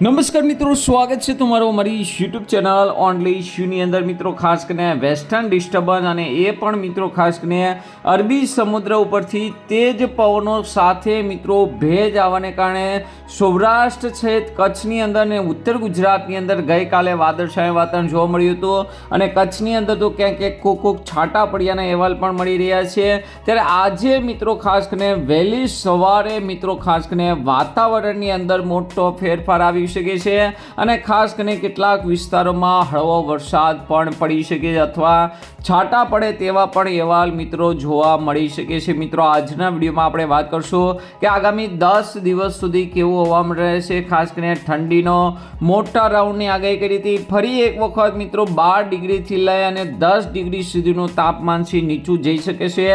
નમસ્કાર મિત્રો, સ્વાગત છે તમારું અમારી યુટ્યુબ ચેનલ ઓનલી શ્યુની અંદર. મિત્રો, ખાસ કરીને વેસ્ટર્ન ડિસ્ટર્બન્સ અને એ પણ મિત્રો, ખાસ કરીને અરબી સમુદ્ર ઉપરથી તેજ પવનો સાથે મિત્રો ભેજ આવવાને કારણે સૌરાષ્ટ્ર છે કચ્છની અંદર ને ઉત્તર ગુજરાતની અંદર ગઈકાલે વાદળછાયું વાતાવરણ જોવા મળ્યું હતું. અને કચ્છની અંદર તો ક્યાંક ક્યાંક કોક કોક છાંટા પડ્યાના અહેવાલ પણ મળી રહ્યા છે. ત્યારે આજે મિત્રો, ખાસ કરીને વહેલી સવારે મિત્રો, ખાસ કરીને વાતાવરણની અંદર મોટો ફેરફાર આવી શકે છે અને ખાસ કરીને કેટલાક વિસ્તારોમાં હળવો વરસાદ પણ પડી શકે છે અથવા છાંટા પડે તેવા પણ અહેવાલ મિત્રો જોવા મળી શકે છે. મિત્રો, આજના વિડીયોમાં આપણે વાત કરશું કે આગામી દસ દિવસ સુધી કેવું હવામાન રહેશે, ખાસ કરીને ઠંડીનો મોટા રાઉન્ડની આગાહી કરી હતી. ફરી એક વખત મિત્રો, બાર ડિગ્રીથી લઈ અને દસ ડિગ્રી સુધીનું તાપમાન છે, નીચું જઈ શકે છે.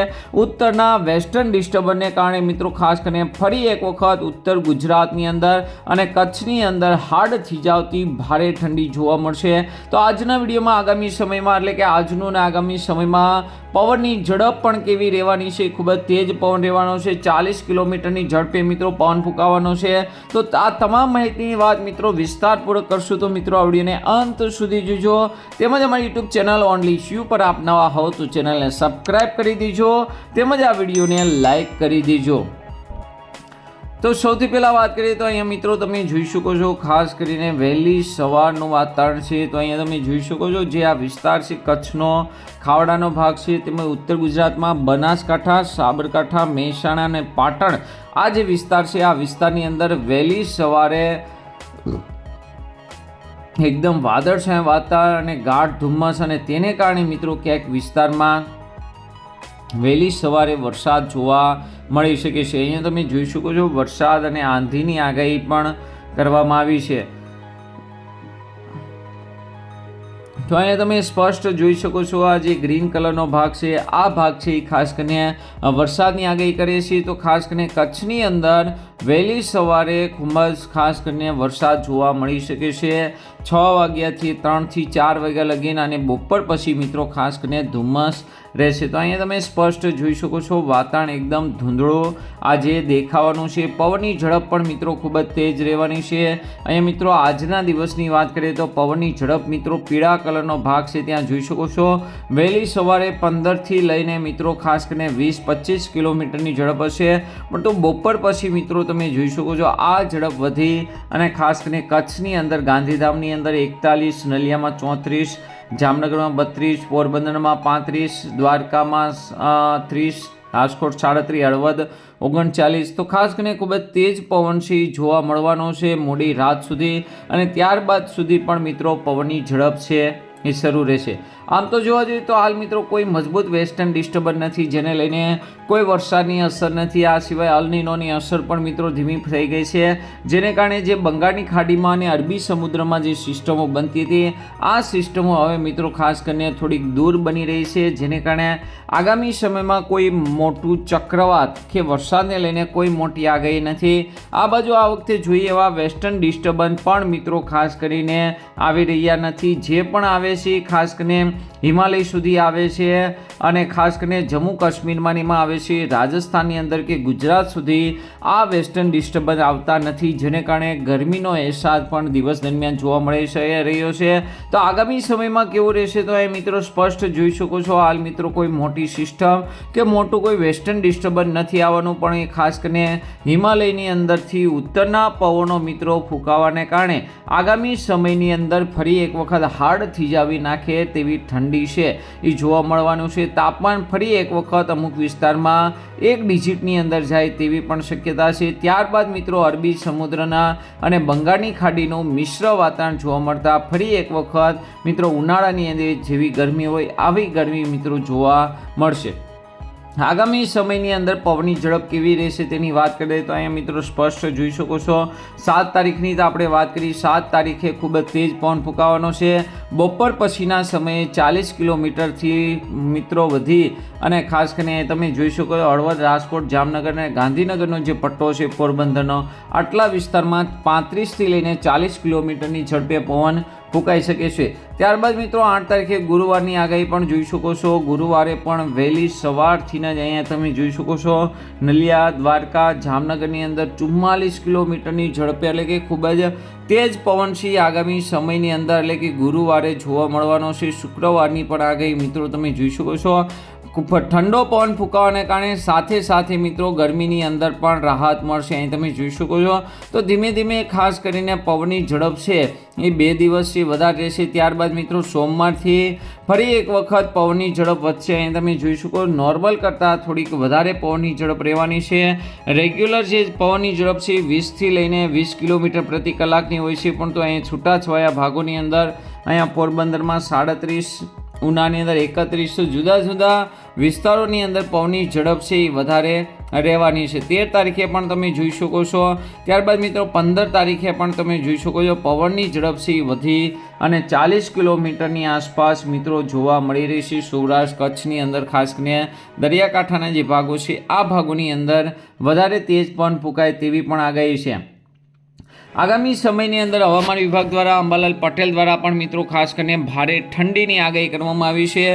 ઉત્તરના વેસ્ટર્ન ડિસ્ટર્બન્સને કારણે મિત્રો, ખાસ કરીને ફરી એક વખત ઉત્તર ગુજરાતની અંદર અને કચ્છની અંદર હાડ થીજાવતી ભારે ઠંડી જોવા મળશે. તો આજના વિડીયોમાં આગામી સમયમાં, એટલે કે આજનો અને આગામી સમયમાં, પવનની ઝડપ પણ કેવી રહેવાની છે? ખૂબ જ તેજ પવન રહેવાનો છે. ચાલીસ કિલોમીટરની ઝડપે મિત્રો પવન ફૂંકાવાનો છે. તો આ તમામ માહિતીની વાત મિત્રો વિસ્તારપૂર્વક કરશું. તો મિત્રો, આ વિડીયોને અંત સુધી જોજો. તેમજ અમારી યુટ્યુબ ચેનલ ઓનલી શ્યુ પર આપ નવા હો તો ચેનલને સબસ્ક્રાઈબ કરી દેજો. તેમજ આ વિડીયોને લાઈક કરી દેજો. તો સૌથી પહેલાં વાત કરીએ તો અહીંયા મિત્રો તમે જોઈ શકો છો, ખાસ કરીને વહેલી સવારનું વાતાવરણ છે, તો અહીંયા તમે જોઈ શકો છો જે આ વિસ્તાર છે, કચ્છનો ખાવડાનો ભાગ છે, તેમજ ઉત્તર ગુજરાતમાં બનાસકાંઠા, સાબરકાંઠા, મહેસાણા અને પાટણ આ જે વિસ્તાર છે, આ વિસ્તારની અંદર વહેલી સવારે એકદમ વાદળછાયા વાતાવરણ અને ગાઢ ધુમ્મસ અને તેને કારણે મિત્રો ક્યાંક વિસ્તારમાં વહેલી સવારે વરસાદ જોવા મળી શકે છે. અહીંયા તમે જોઈ શકો છો, વરસાદ અને આંધીની આગાહી પણ કરવામાં આવી છે. તો અહીંયા તમે સ્પષ્ટ જોઈ શકો છો, આ જે ગ્રીન કલરનો ભાગ છે, આ ભાગ છે એ ખાસ કરીને વરસાદની આગાહી કરીએ છીએ. તો ખાસ કરીને કચ્છની અંદર વહેલી સવારે જ ખાસ કરીને વરસાદ જોવા મળી શકે છે. છ વાગ્યાથી ત્રણથી ચાર વાગ્યા લગીને અને બપોર પછી મિત્રો ખાસ કરીને ધુમ્મસ રહેશે. તો અહીંયા તમે સ્પષ્ટ જોઈ શકો છો, વાતાવરણ એકદમ ધૂંધળો આજે દેખાવાનું છે. પવનની ઝડપ પણ મિત્રો ખૂબ જ તેજ રહેવાની છે. અહીંયા મિત્રો આજના દિવસની વાત કરીએ તો પવનની ઝડપ મિત્રો પીળા કલરનો ભાગ છે. ત્યાં જોઈ શકો છો, વહેલી સવારે પંદરથી લઈને મિત્રો ખાસ કરીને વીસ પચીસ કિલોમીટરની ઝડપ હશે. પણ તો બપોર પછી મિત્રો તમે જોઈ શકો છો, આ ઝડપ વધી અને ખાસ કરીને કચ્છની અંદર, ગાંધીધામની અંદર એકતાલીસ, નલિયામાં ચોત્રીસ જામનગરમાં બત્રીસ, પોરબંદરમાં પાંત્રીસ, દ્વારકામાં ત્રીસ, રાજકોટ સાડત્રીસ હળવદ ઓગણચાલીસ. તો ખાસ કરીને ખૂબ જ તેજ પવનસિંહ જોવા મળવાનો છે. મોડી રાત સુધી અને ત્યારબાદ સુધી પણ મિત્રો પવનની ઝડપ છે, એ શરૂ રહેશે. આમ તો જોવા જઈએ તો હાલ મિત્રો કોઈ મજબૂત વેસ્ટર્ન ડિસ્ટર્બન્સ નથી, જેને લઈને કોઈ વરસાદની અસર નથી. આ સિવાય અલનીનોની અસર પણ મિત્રો ધીમી થઈ ગઈ છે, જેને કારણે જે બંગાળની ખાડીમાં અને અરબી સમુદ્રમાં જે સિસ્ટમો બનતી હતી, આ સિસ્ટમો હવે મિત્રો ખાસ કરીને થોડીક દૂર બની રહી છે, જેને કારણે આગામી સમયમાં કોઈ મોટું ચક્રવાત કે વરસાદને લઈને કોઈ મોટી આગાહી નથી. આ બાજુ આ વખતે જોઈએ એવા વેસ્ટર્ન ડિસ્ટર્બન્સ પણ મિત્રો ખાસ કરીને આવી રહ્યા નથી. જે પણ આવે છે ખાસ કરીને હિમાલય સુધી આવે છે અને ખાસ કરીને જમ્મુ કાશ્મીરમાં એમાં આવે છે રાજસ્થાનની અંદર કે ગુજરાત સુધી આ વેસ્ટર્ન ડિસ્ટર્બન્સ આવતા નથી, જેને કારણે ગરમીનો અહેસાસ પણ દિવસ દરમિયાન જોવા મળે છે રહ્યો છે. તો આગામી સમયમાં કેવું રહેશે તો એ મિત્રો સ્પષ્ટ જોઈ શકો છો. હાલ મિત્રો કોઈ મોટી સિસ્ટમ કે મોટું કોઈ વેસ્ટર્ન ડિસ્ટર્બન્સ નથી આવવાનું, પણ એ ખાસ કરીને હિમાલયની અંદરથી ઉત્તરના પવનો મિત્રો ફૂંકાવાને કારણે આગામી સમયની અંદર ફરી એક વખત હાર્ડ થીજાવી નાખે તેવી ઠંડી છે. એ જોવા મળવાનું છે. તાપમાન ફરી એક વખત અમુક વિસ્તારમાં એક ડિજિટની અંદર જાય તેવી પણ શક્યતા છે. ત્યારબાદ મિત્રો અરબી સમુદ્રના અને બંગાળની ખાડીનું મિશ્ર વાતાવરણ જોવા મળતા ફરી એક વખત મિત્રો ઉનાળાની અંદર જેવી ગરમી હોય, આવી ગરમી મિત્રો જોવા મળશે. આગામી સમયની અંદર પવનની ઝડપ કેવી રહેશે તેની વાત કરીએ તો અહીંયા મિત્રો સ્પષ્ટ જોઈ શકો છો. સાત તારીખની તો આપણે વાત કરી. સાત તારીખે ખૂબ જ તેજ પવન ફૂંકાવાનો છે. બપોર પછીના સમયે ચાલીસ કિલોમીટરથી મિત્રો વધી અને ખાસ કરીને તમે જોઈ શકો હળવદ, રાજકોટ, જામનગર અને ગાંધીનગરનો જે પટ્ટો છે, પોરબંદરનો, આટલા વિસ્તારમાં પાંત્રીસથી લઈને ચાલીસ કિલોમીટરની ઝડપે પવન ફૂંકાઈ શકે છે. ત્યારબાદ મિત્રો આઠ તારીખે ગુરુવારની આગાહી પણ જોઈ શકો છો. ગુરુવારે પણ વહેલી સવારથી જ અહીંયા તમે જોઈ શકો છો. નલિયા, દ્વારકા, જામનગરની અંદર ચુમ્માલીસ કિલોમીટરની ઝડપે એટલે કે ખૂબ જ તેજ પવન છે આગામી સમયની અંદર. એટલે કે ગુરુવારે જોવા મળવાનો છે. શુક્રવારની પણ આગાહી મિત્રો તમે જોઈ શકો છો. ખૂબ ઠંડો પવન ફૂંકાવાને કારણે સાથે સાથે મિત્રો ગરમીની અંદર પણ રાહત મળશે. અહીં તમે જોઈ શકો છો. તો ધીમે ધીમે ખાસ કરીને પવનની ઝડપ છે એ બે દિવસથી વધારે રહેશે. ત્યારબાદ મિત્રો સોમવારથી ફરી એક વખત પવનની ઝડપ વધશે. અહીં તમે જોઈ શકો નોર્મલ કરતાં થોડીક વધારે પવનની ઝડપ રહેવાની છે. રેગ્યુલર જે પવનની ઝડપ છે વીસથી લઈને વીસ કિલોમીટર પ્રતિ કલાકની હોય છે. પણ તો અહીં છૂટાછવાયા ભાગોની અંદર અહીંયા પોરબંદરમાં સાડત્રીસ ઉનાની અંદર એકત્રીસ જુદા જુદા વિસ્તારોની અંદર પવનની ઝડપ છે એ વધારે રહેવાની છે. તેર તારીખે પણ તમે જોઈ શકો છો. ત્યારબાદ મિત્રો પંદર તારીખે પણ તમે જોઈ શકો છો પવનની ઝડપ છે વધી અને ચાલીસ કિલોમીટરની આસપાસ મિત્રો જોવા મળી રહી છે. સૌરાષ્ટ્ર કચ્છની અંદર ખાસ કરીને દરિયાકાંઠાના જે ભાગો છે, આ ભાગોની અંદર વધારે તેજ પણ ફૂંકાય તેવી પણ આગાહી છે. આગામી સમયની અંદર હવામાન વિભાગ દ્વારા અંબાલાલ પટેલ દ્વારા પણ મિત્રો ખાસ કરીને ભારે ઠંડીની આગાહી કરવામાં આવી છે.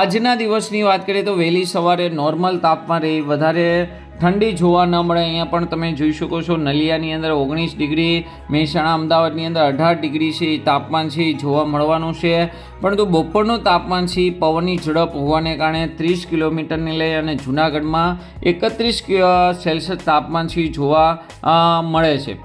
આજના દિવસની વાત કરીએ તો વહેલી સવારે નોર્મલ તાપમાન રહી, વધારે ઠંડી જોવા ન મળે. અહીંયા પણ તમે જોઈ શકો છો, નલિયાની અંદર ઓગણીસ ડિગ્રી, મહેસાણા, અમદાવાદની અંદર અઢાર ડિગ્રી છે તાપમાન છે જોવા મળવાનું છે. પરંતુ બપોરનું તાપમાન છે પવનની ઝડપ હોવાને કારણે ત્રીસ કિલોમીટરને લઈ અને જૂનાગઢમાં એકત્રીસ સેલ્સિયસ તાપમાન છે જોવા મળે છે.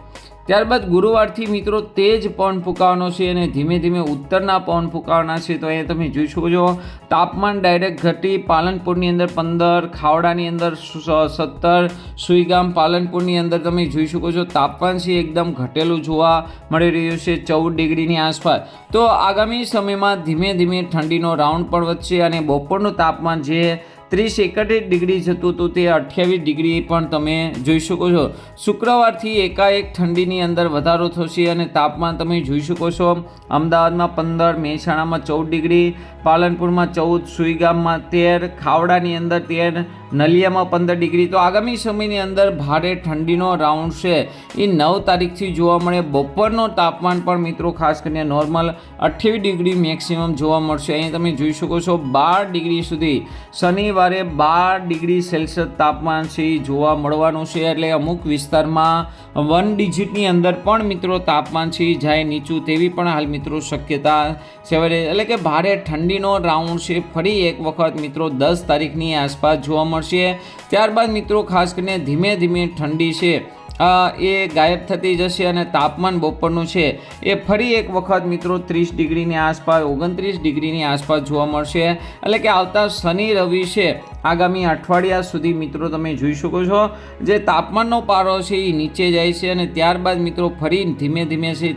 ત્યારબાદ ગુરુવારથી મિત્રો તેજ પવન ફૂંકાવાનો છે અને ધીમે ધીમે ઉત્તરના પવન ફૂંકાવાના છે. તો અહીંયા તમે જોઈ શકો છો, તાપમાન ડાયરેક્ટ ઘટી પાલનપુરની અંદર પંદર, ખાવડાની અંદર સત્તર, સુઈગામ પાલનપુરની અંદર તમે જોઈ શકો છો, તાપમાન છે એકદમ ઘટેલું જોવા મળી રહ્યું છે ચૌદ ડિગ્રીની આસપાસ. તો આગામી સમયમાં ધીમે ધીમે ઠંડીનો રાઉન્ડ પણ વધશે અને બપોરનું તાપમાન જે ત્રીસ એકત્રીસ ડિગ્રી જતું હતું, તે અઠ્યાવીસ ડિગ્રી પણ તમે જોઈ શકો છો. શુક્રવારથી એકાએક ઠંડીની અંદર વધારો થશે અને તાપમાન તમે જોઈ શકો છો. અમદાવાદમાં પંદર, મહેસાણામાં ચૌદ ડિગ્રી પાલનપુરમાં ચૌદ, સુઈગામમાં તેર, ખાવડાની અંદર તેર, નલિયામાં પંદર ડિગ્રી. તો આગામી સમયની અંદર ભારે ઠંડીનો રાઉન્ડ છે. એ નવ તારીખથી જોવા મળે. બપોરનો તાપમાન પણ મિત્રો ખાસ કરીને નોર્મલ અઠ્યાવીસ ડિગ્રી મેક્સિમમ જોવા મળશે. અહીં તમે જોઈ શકો છો બાર ડિગ્રી સુધી. શનિવારે બાર ડિગ્રી સેલ્સિયસ તાપમાન છે એ જોવા મળવાનું છે. એટલે અમુક વિસ્તારમાં વન ડિજિટની અંદર પણ મિત્રો તાપમાન છે એ જાય નીચું. તેવી પણ હાલ મિત્રો શક્યતા સેવાય. એટલે કે ભારે ઠંડીનો રાઉન્ડ છે. ફરી એક વખત મિત્રો દસ તારીખની આસપાસ જોવા મળશે. ત્યારબાદ મિત્રો ખાસ કરીને ધીમે ધીમે ઠંડી છે. એ ગાયબ થતી જશે અને તાપમાન બપોરનું છે. એ ફરી એક વખત મિત્રો ત્રીસ ડિગ્રીની આસપાસ, ઓગણત્રીસ ડિગ્રીની આસપાસ જોવા મળશે. એટલે કે આવતા શનિ, રવિ છે. આગામી અઠવાડિયા સુધી મિત્રો તમે જોઈ શકો છો. જે તાપમાનનો પારો છે એ નીચે જાય છે અને ત્યારબાદ મિત્રો ફરી ધીમે ધીમે છે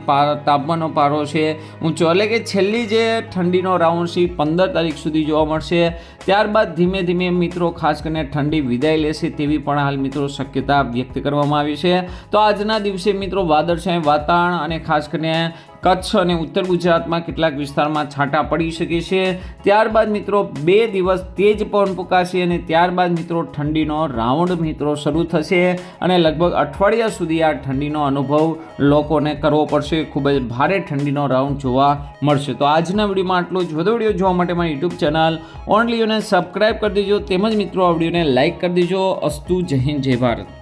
તાપમાનનો પારો છે ઊંચો. એટલે કે છેલ્લી જે ઠંડીનો રાઉન્ડ છે પંદર તારીખ સુધી જોવા મળશે. ત્યારબાદ ધીમે ધીમે મિત્રો ખાસ કરીને ઠંડી વિદાય લેશે તેવી પણ હાલ મિત્રો શક્યતા વ્યક્ત કરવામાં આવી છે. તો આજના દિવસે મિત્રો વાદળછાયું વાતાવરણ અને ખાસ કરીને કચ્છ અને ઉત્તર ગુજરાતમાં કેટલાક વિસ્તારમાં છાંટા પડી શકે છે. ત્યારબાદ મિત્રો બે દિવસ તેજ પવન ફૂંકાશે અને ત્યારબાદ મિત્રો ઠંડીનો રાઉન્ડ મિત્રો શરૂ થશે અને લગભગ અઠવાડિયા સુધી આ ઠંડીનો અનુભવ લોકોને કરવો પડશે. ખૂબ જ ભારે ઠંડીનો રાઉન્ડ જોવા મળશે. તો આજના વિડીયોમાં આટલું જ. વધુ વીડિયો જોવા માટે મારી યુટ્યુબ ચેનલ ઓનલીઓને સબસ્ક્રાઈબ કરી દેજો. તેમજ મિત્રો આ વિડીયોને લાઇક કરી દેજો. અસ્તુ જય હિન્દ, જય ભારત.